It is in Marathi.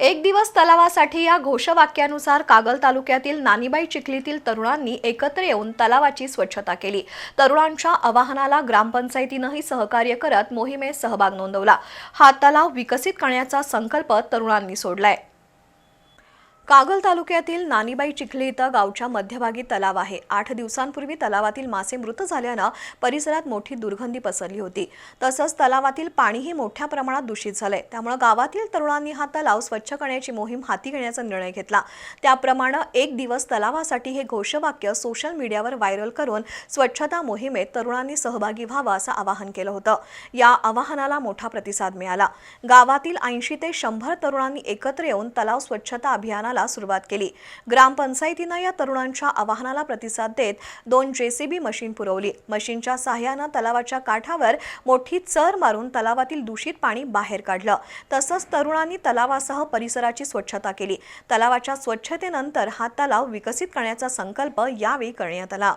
एक दिवस तलावासाठी या घोषवाक्यानुसार कागल तालुक्यातील नानीबाई चिखलीतील तरुणांनी एकत्र येऊन तलावाची स्वच्छता केली. तरुणांच्या आवाहनाला ग्रामपंचायतीनंही सहकार्य करत मोहिमेत सहभाग नोंदवला. हा तलाव विकसित करण्याचा संकल्प तरुणांनी सोडलाय. कागल तालुक्यातील नानीबाई चिखली इथं गावच्या मध्यभागी तलाव आहे. आठ दिवसांपूर्वी तलावातील मासे मृत झाल्यानं परिसरात मोठी दुर्गंधी पसरली होती. तसंच तलावातील पाणीही मोठ्या प्रमाणात दूषित झालंय. त्यामुळे गावातील तरुणांनी हा तलाव स्वच्छ करण्याची मोहीम हाती घेण्याचा निर्णय घेतला. त्याप्रमाणे एक दिवस तलावासाठी हे घोषवाक्य सोशल मीडियावर व्हायरल करून स्वच्छता मोहिमेत तरुणांनी सहभागी व्हावा असं आवाहन केलं होतं. या आवाहनाला मोठा प्रतिसाद मिळाला. गावातील ऐंशी ते शंभर तरुणांनी एकत्र येऊन तलाव स्वच्छता अभियानाला सुरुवात केली. ग्रामपंचायतीनं या तरुणांच्या आवाहनाला प्रतिसाद देत दोन जेसीबी मशीन पुरवली. मशीनच्या सहाय्यानं तलावाच्या काठावर मोठी चर मारून तलावातील दूषित पाणी बाहेर काढलं. तसंच तरुणांनी तलावासह परिसराची स्वच्छता केली. तलावाच्या स्वच्छतेनंतर हा तलाव विकसित करण्याचा संकल्प यावेळी करण्यात आला.